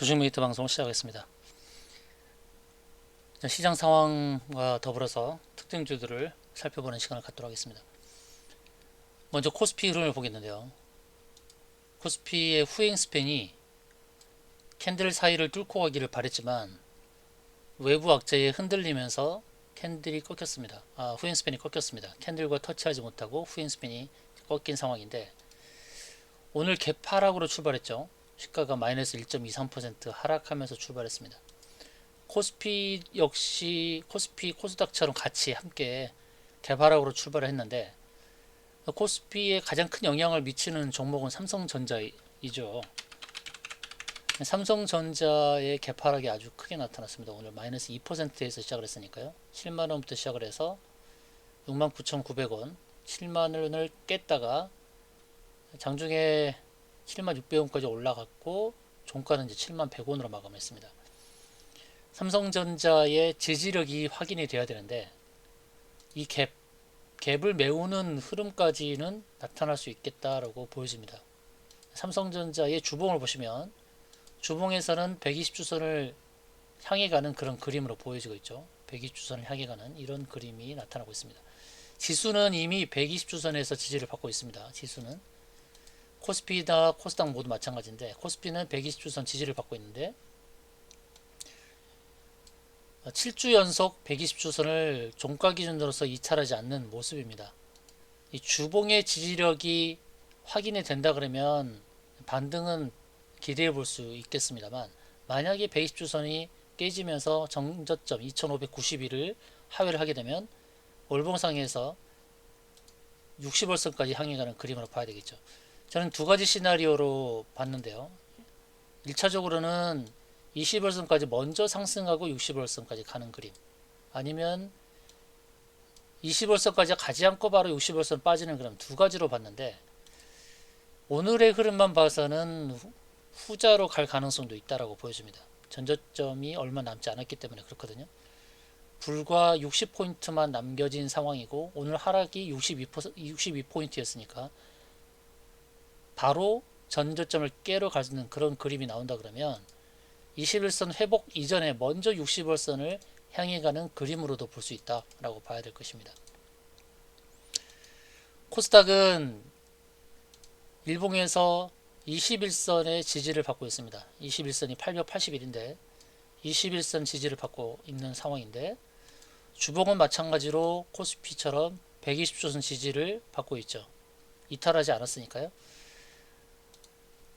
조중메이트 방송을 시작하겠습니다. 자, 시장 상황과 더불어서 특징주들을 살펴보는 시간을 갖도록 하겠습니다. 먼저 코스피 흐름을 보겠는데요. 코스피의 후행 스팬이 캔들 사이를 뚫고 가기를 바랬지만 외부 악재에 흔들리면서 캔들이 꺾였습니다. 아, 후행 스팬이 꺾였습니다. 캔들과 터치하지 못하고 후행 스팬이 꺾인 상황인데 오늘 개파락으로 출발했죠. 시가가 마이너스 1.23% 하락하면서 출발했습니다. 코스피 역시 코스피 코스닥처럼 같이 함께 개파락으로 출발을 했는데 코스피에 가장 큰 영향을 미치는 종목은 삼성전자이죠. 삼성전자의 개파락이 아주 크게 나타났습니다. 오늘 마이너스 2%에서 시작을 했으니까요. 7만 원부터 시작을 해서 69,900원, 7만 원을 깼다가 장중에 7만 600원까지 올라갔고 종가는 이제 7만 100원으로 마감했습니다. 삼성전자의 지지력이 확인이 돼야 되는데 이 갭, 갭을 메우는 흐름까지는 나타날 수 있겠다라고 보여집니다. 삼성전자의 주봉을 보시면 주봉에서는 120주선을 향해 가는 그런 그림으로 보여지고 있죠. 120주선을 향해 가는 이런 그림이 나타나고 있습니다. 지수는 이미 120주선에서 지지를 받고 있습니다. 지수는 코스피나 코스닥 모두 마찬가지인데 코스피는 120주선 지지를 받고 있는데 7주 연속 120주선을 종가 기준으로서 이탈하지 않는 모습입니다. 이 주봉의 지지력이 확인이 된다 그러면 반등은 기대해 볼 수 있겠습니다만 만약에 120주선이 깨지면서 정저점 2591을 하회를 하게 되면 월봉상에서 60월선까지 향해 가는 그림으로 봐야 되겠죠. 저는 두 가지 시나리오로 봤는데요. 1차적으로는 20월선까지 먼저 상승하고 60월선까지 가는 그림. 아니면 20월선까지 가지 않고 바로 60월선 빠지는 그림 두 가지로 봤는데 오늘의 흐름만 봐서는 후- 후자로 갈 가능성도 있다라고 보여집니다. 전저점이 얼마 남지 않았기 때문에 그렇거든요. 불과 60포인트만 남겨진 상황이고 오늘 하락이 62%, 62포인트였으니까 바로 전저점을 깨러 가는 그런 그림이 나온다 그러면 21선 회복 이전에 먼저 60월선을 향해 가는 그림으로도 볼 수 있다라고 봐야 될 것입니다. 코스닥은 일봉에서 21선의 지지를 받고 있습니다. 21선이 881인데 21선 지지를 받고 있는 상황인데 주봉은 마찬가지로 코스피처럼 120조선 지지를 받고 있죠. 이탈하지 않았으니까요.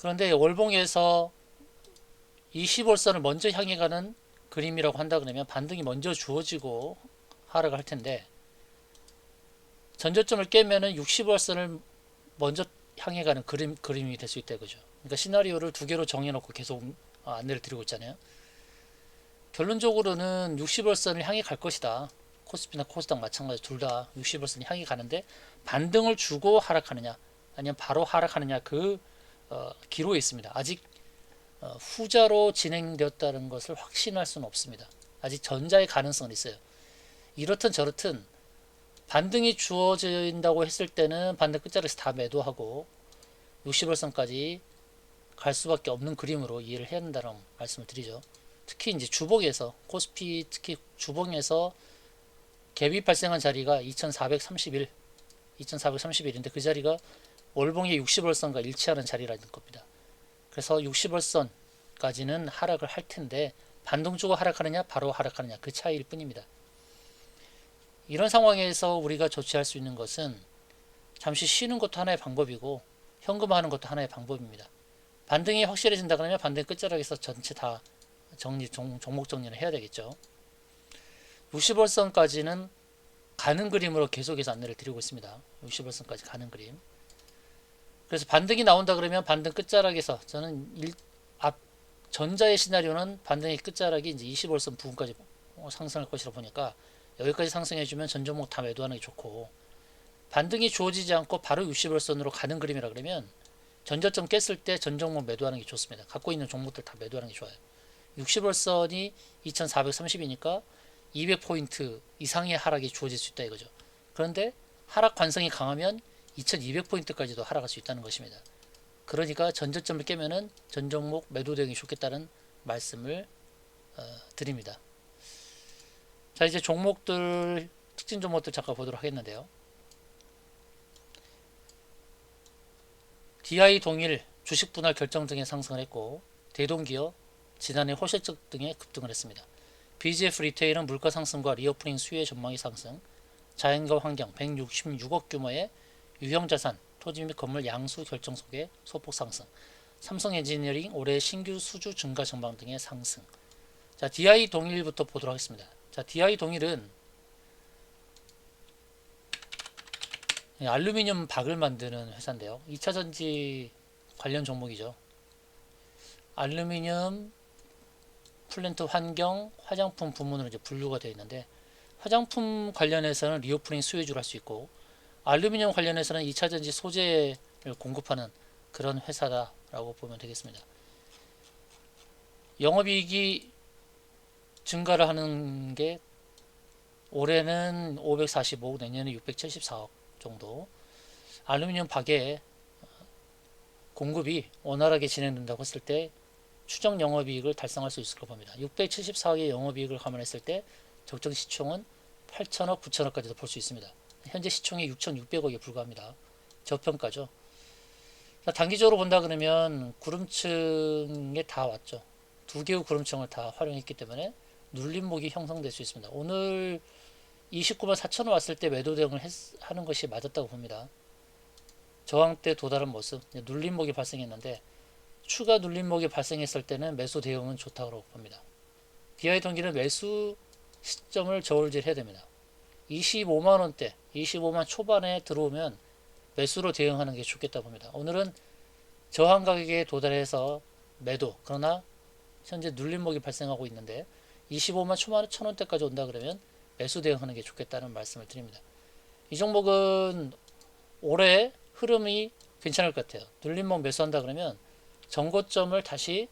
그런데 월봉에서 20월선을 먼저 향해 가는 그림이라고 한다 그러면 반등이 먼저 주어지고 하락을 할 텐데 전저점을 깨면은 60월선을 먼저 향해 가는 그림 그림이 될 수 있다 이거죠. 그러니까 시나리오를 두 개로 정해 놓고 계속 어, 안내를 드리고 있잖아요. 결론적으로는 60월선을 향해 갈 것이다. 코스피나 코스닥 마찬가지 둘 다 60월선을 향해 가는데 반등을 주고 하락하느냐 아니면 바로 하락하느냐 그 어, 기로에 있습니다. 아직 어, 후자로 진행되었다는 것을 확신할 수는 없습니다. 아직 전자의 가능성은 있어요. 이렇든 저렇든 반등이 주어진다고 했을 때는 반등 끝자리에서 다 매도하고 60월선까지 갈 수밖에 없는 그림으로 이해를 해야 된다는 말씀을 드리죠. 특히 이제 주봉에서 코스피 특히 주봉에서 갭이 발생한 자리가 2431, 2431인데 그 자리가 월봉의 60월선과 일치하는 자리라는 겁니다. 그래서 60월선까지는 하락을 할 텐데 반동 주고 하락하느냐 바로 하락하느냐 그 차이일 뿐입니다. 이런 상황에서 우리가 조치할 수 있는 것은 잠시 쉬는 것도 하나의 방법이고 현금화하는 것도 하나의 방법입니다. 반등이 확실해진다 그러면 반등 끝자락에서 전체 다 정리 종, 종목 정리를 해야 되겠죠. 60월선까지는 가는 그림으로 계속해서 안내를 드리고 있습니다. 60월선까지 가는 그림. 그래서 반등이 나온다 그러면 반등 끝자락에서 저는 일, 앞 전자의 시나리오는 반등의 끝자락이 이제 20월선 부분까지 상승할 것이라 보니까 여기까지 상승해주면 전 종목 다 매도하는 게 좋고 반등이 주어지지 않고 바로 60월선으로 가는 그림이라 그러면 전저점 깼을 때 전 종목 매도하는 게 좋습니다. 갖고 있는 종목들 다 매도하는 게 좋아요. 60월선이 2430이니까 200포인트 이상의 하락이 주어질 수 있다 이거죠. 그런데 하락 관성이 강하면 2200포인트까지도 하락할 수 있다는 것입니다. 그러니까 전저점을 깨면은 전 종목 매도 대응이 좋겠다는 말씀을 어, 드립니다. 자 이제 종목들 특징 종목들 잠깐 보도록 하겠는데요. DI 동일 주식 분할 결정 등에 상승을 했고 대동기업 지난해 호실적 등에 급등을 했습니다. BGF 리테일은 물가 상승과 리오프닝 수요의 전망이 상승, 자연과 환경 166억 규모의 유형 자산, 토지 및 건물 양수 결정 속에 소폭 상승, 삼성 엔지니어링 올해 신규 수주 증가 전망 등의 상승. 자, DI 동일부터 보도록 하겠습니다. 자, DI 동일은 예, 알루미늄 박을 만드는 회사인데요. 2차 전지 관련 종목이죠. 알루미늄 플랜트 환경 화장품 부문으로 이제 분류가 되어 있는데 화장품 관련해서는 리오프닝 수혜주를 할 수 있고 알루미늄 관련해서는 2차 전지 소재를 공급하는 그런 회사다라고 보면 되겠습니다. 영업이익이 증가를 하는 게 올해는 545억 내년에 674억 정도 알루미늄 박의 공급이 원활하게 진행된다고 했을 때 추정 영업이익을 달성할 수 있을 거 봅니다. 674억의 영업이익을 감안했을 때 적정 시총은 8천억, 9천억까지도 볼 수 있습니다. 현재 시총이 6,600억에 불과합니다. 저평가죠. 자, 단기적으로 본다 그러면 구름층에 다 왔죠. 두 개의 구름층을 다 활용했기 때문에 눌림목이 형성될 수 있습니다. 오늘 29만 4천 원 왔을 때 매도 대응을 했, 하는 것이 맞았다고 봅니다. 저항 때 도달한 모습, 눌림목이 발생했는데 추가 눌림목이 발생했을 때는 매수 대응은 좋다고 봅니다. DI 동기는 매수 시점을 저울질 해야 됩니다. 25만 원대, 25만 초반에 들어오면 매수로 대응하는 게 좋겠다 봅니다. 오늘은 저항 가격에 도달해서 매도, 그러나 현재 눌림목이 발생하고 있는데 25만 초반 천 원대까지 온다 그러면 매수 대응하는 게 좋겠다는 말씀을 드립니다. 이 종목은 올해 흐름이 괜찮을 것 같아요. 눌림목 매수한다 그러면 정고점을 다시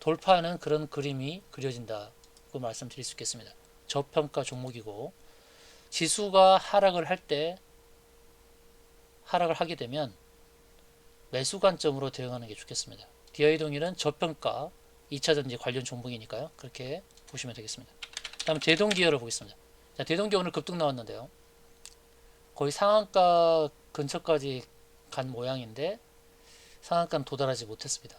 돌파하는 그런 그림이 그려진다고 말씀드릴 수 있겠습니다. 저평가 종목이고 지수가 하락을 할 때 하락을 하게 되면 매수 관점으로 대응하는 게 좋겠습니다. DI 동일은 저평가 2차 전지 관련 종목이니까요. 그렇게 보시면 되겠습니다. 다음 대동기어를 보겠습니다. 자, 대동기 오늘 급등 나왔는데요. 거의 상한가 근처까지 간 모양인데 상한가는 도달하지 못했습니다.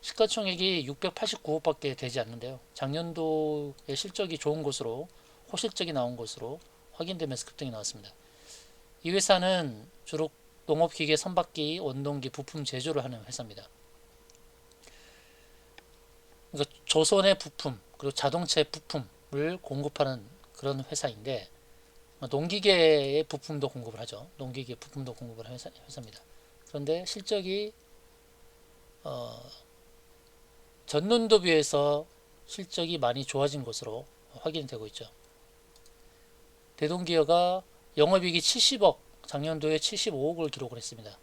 시가총액이 689억밖에 되지 않는데요. 작년도의 실적이 좋은 것으로 호실적이 나온 것으로 확인되면서 급등이 나왔습니다. 이 회사는 주로 농업기계, 선박기, 원동기, 부품 제조를 하는 회사입니다. 그러니까 조선의 부품 그리고 자동차 부품을 공급하는 그런 회사인데 농기계의 부품도 공급을 하죠. 농기계 부품도 공급을 하는 회사, 회사입니다. 그런데 실적이 어, 전년도 비해서 실적이 많이 좋아진 것으로 확인되고 있죠. 대동기어가 영업이익이 70억, 작년도에 75억을 기록을 했습니다.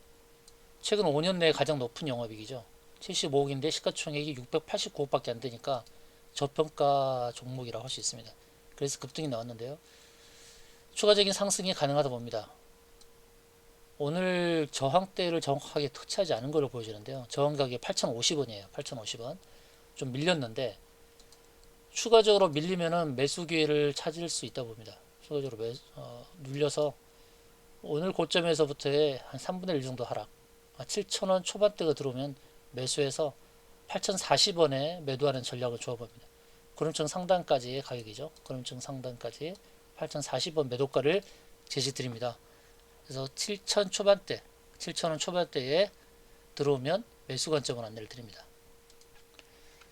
최근 5년 내에 가장 높은 영업이익이죠. 75억인데 시가총액이 689억밖에 안 되니까 저평가 종목이라고 할 수 있습니다. 그래서 급등이 나왔는데요. 추가적인 상승이 가능하다 봅니다. 오늘 저항대를 정확하게 터치하지 않은 걸로 보여지는데요. 저항 가격이 8,050원이에요. 8,050원. 좀 밀렸는데 추가적으로 밀리면은 매수 기회를 찾을 수 있다 봅니다. 추가적으로 매, 어, 눌려서 오늘 고점에서부터의 한 3분의 1 정도 하락. 7,000원 초반대가 들어오면 매수해서 8,040원에 매도하는 전략을 주어봅니다. 구름층 상단까지의 가격이죠. 구름층 상단까지 8,040원 매도가를 제시드립니다. 그래서 7,000 초반대, 7,000원 초반대에 들어오면 매수 관점을 안내를 드립니다.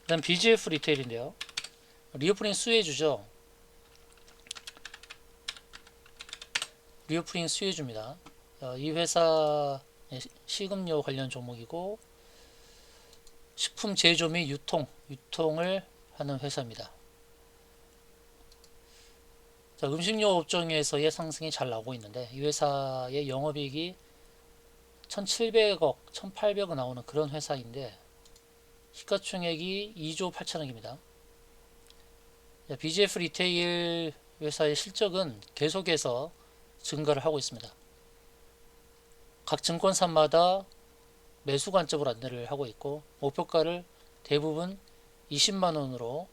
그다음 BGF 리테일인데요. 리오프닝 수혜주죠. 리오프닝 수혜주입니다. 어, 이 회사 식음료 관련 종목이고 식품 제조 및 유통, 유통을 하는 회사입니다. 자, 음식료 업종에서의 상승이 잘 나오고 있는데 이 회사의 영업이익이 1,700억, 1,800억 나오는 그런 회사인데 시가총액이 2조 8천억입니다. BGF 리테일 회사의 실적은 계속해서 증가를 하고 있습니다. 각 증권사마다 매수 관점으로 안내를 하고 있고 목표가를 대부분 20만 원으로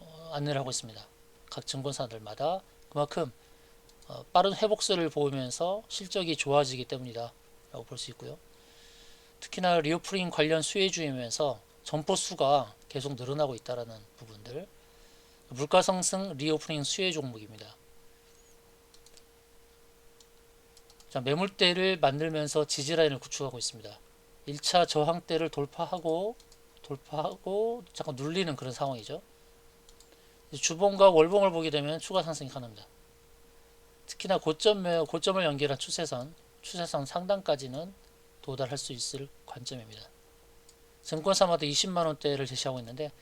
어, 안내를 하고 있습니다. 각 증권사들마다 그만큼 어, 빠른 회복세를 보이면서 실적이 좋아지기 때문이다 라고 볼 수 있고요. 특히나 리오프닝 관련 수혜주이면서 점포 수가 계속 늘어나고 있다라는 부분들 물가 상승 리오프닝 수혜 종목입니다. 자, 매물대를 만들면서 지지라인을 구축하고 있습니다. 1차 저항대를 돌파하고 돌파하고 잠깐 눌리는 그런 상황이죠. 주봉과 월봉을 보게 되면 추가 상승이 가능합니다. 특히나 고점 매 고점을 연결한 추세선, 추세선 상단까지는 도달할 수 있을 관점입니다. 증권사마다 20만 원대를 제시하고 있는데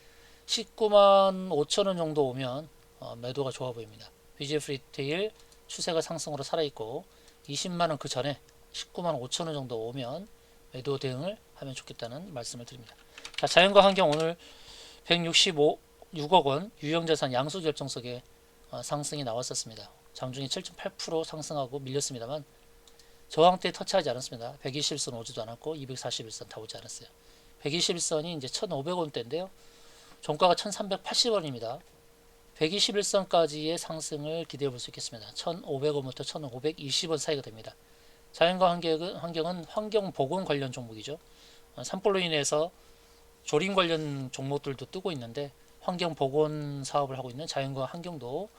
19만 5천 원 정도 오면 어, 매도가 좋아 보입니다. BGF 리테일 추세가 상승으로 살아있고 20만 원 그 전에 19만 5천 원 정도 오면 매도 대응을 하면 좋겠다는 말씀을 드립니다. 자, 자연과 환경 오늘 165 6억 원 유형자산 양수 결정석에 어, 상승이 나왔었습니다. 장중에 7.8% 상승하고 밀렸습니다만 저항대 터치하지 않았습니다. 121선 오지도 않았고 241선 다 오지 않았어요. 121선이 이제 1,500원대인데요. 종가가 1,380원입니다. 121선까지의 상승을 기대해 볼 수 있겠습니다. 1,500원부터 1,520원 사이가 됩니다. 자연과 환경은, 환경은 환경 보건 관련 종목이죠. 어, 산불로 인해서 조림 관련 종목들도 뜨고 있는데 환경 보건 사업을 하고 있는 자연과 환경도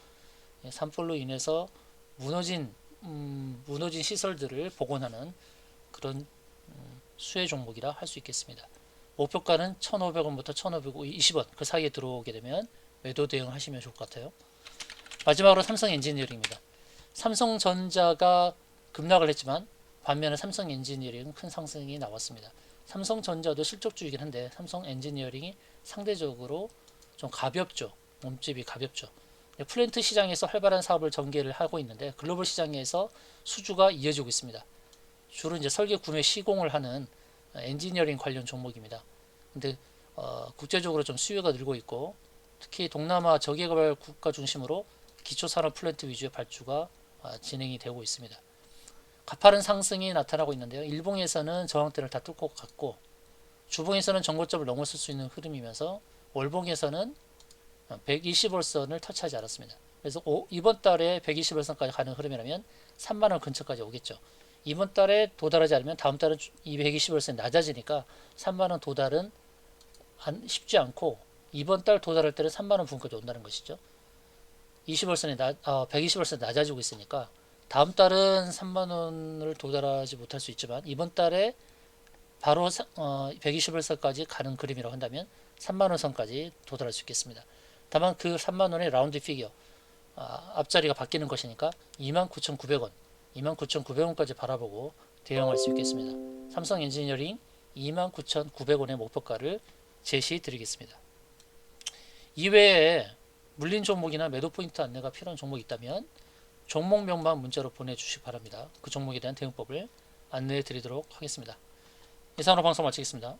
예, 산불로 인해서 무너진 음, 무너진 시설들을 복원하는 그런 음, 수혜 종목이라 할 수 있겠습니다. 목표가는 1,500원부터 1,520원 그 사이에 들어오게 되면 매도 대응을 하시면 좋을 것 같아요. 마지막으로 삼성 엔지니어링입니다. 삼성전자가 급락을 했지만 반면에 삼성 엔지니어링은 큰 상승이 나왔습니다. 삼성전자도 실적주이긴 한데 삼성 엔지니어링이 상대적으로 좀 가볍죠. 몸집이 가볍죠. 네, 플랜트 시장에서 활발한 사업을 전개를 하고 있는데 글로벌 시장에서 수주가 이어지고 있습니다. 주로 이제 설계 구매 시공을 하는 엔지니어링 관련 종목입니다. 근데 어, 국제적으로 좀 수요가 늘고 있고 특히 동남아 저개발 국가 중심으로 기초산업 플랜트 위주의 발주가 아, 진행이 되고 있습니다. 가파른 상승이 나타나고 있는데요. 일봉에서는 저항대를 다 뚫고 갔고 주봉에서는 정고점을 넘어설 수 있는 흐름이면서 월봉에서는 120월선을 터치하지 않았습니다. 그래서 오, 이번 달에 120월선까지 가는 흐름이라면 3만원 근처까지 오겠죠. 이번 달에 도달하지 않으면 다음 달은 220월선이 낮아지니까 3만원 도달은 안, 쉽지 않고 이번 달 도달할 때는 3만원 부분까지 온다는 것이죠. 20월선이 낮, 아, 120월선이 낮아지고 있으니까 다음 달은 3만원을 도달하지 못할 수 있지만 이번 달에 바로 사, 어, 120월선까지 가는 그림이라고 한다면 3만원 선까지 도달할 수 있겠습니다. 다만 그 3만 원의 라운드 피겨 아, 앞자리가 바뀌는 것이니까 29,900원, 29,900원까지 바라보고 대응할 수 있겠습니다. 삼성 엔지니어링 29,900원의 목표가를 제시해 드리겠습니다. 이외에 물린 종목이나 매도 포인트 안내가 필요한 종목이 있다면 종목명만 문자로 보내주시기 바랍니다. 그 종목에 대한 대응법을 안내해 드리도록 하겠습니다. 이상으로 방송 마치겠습니다.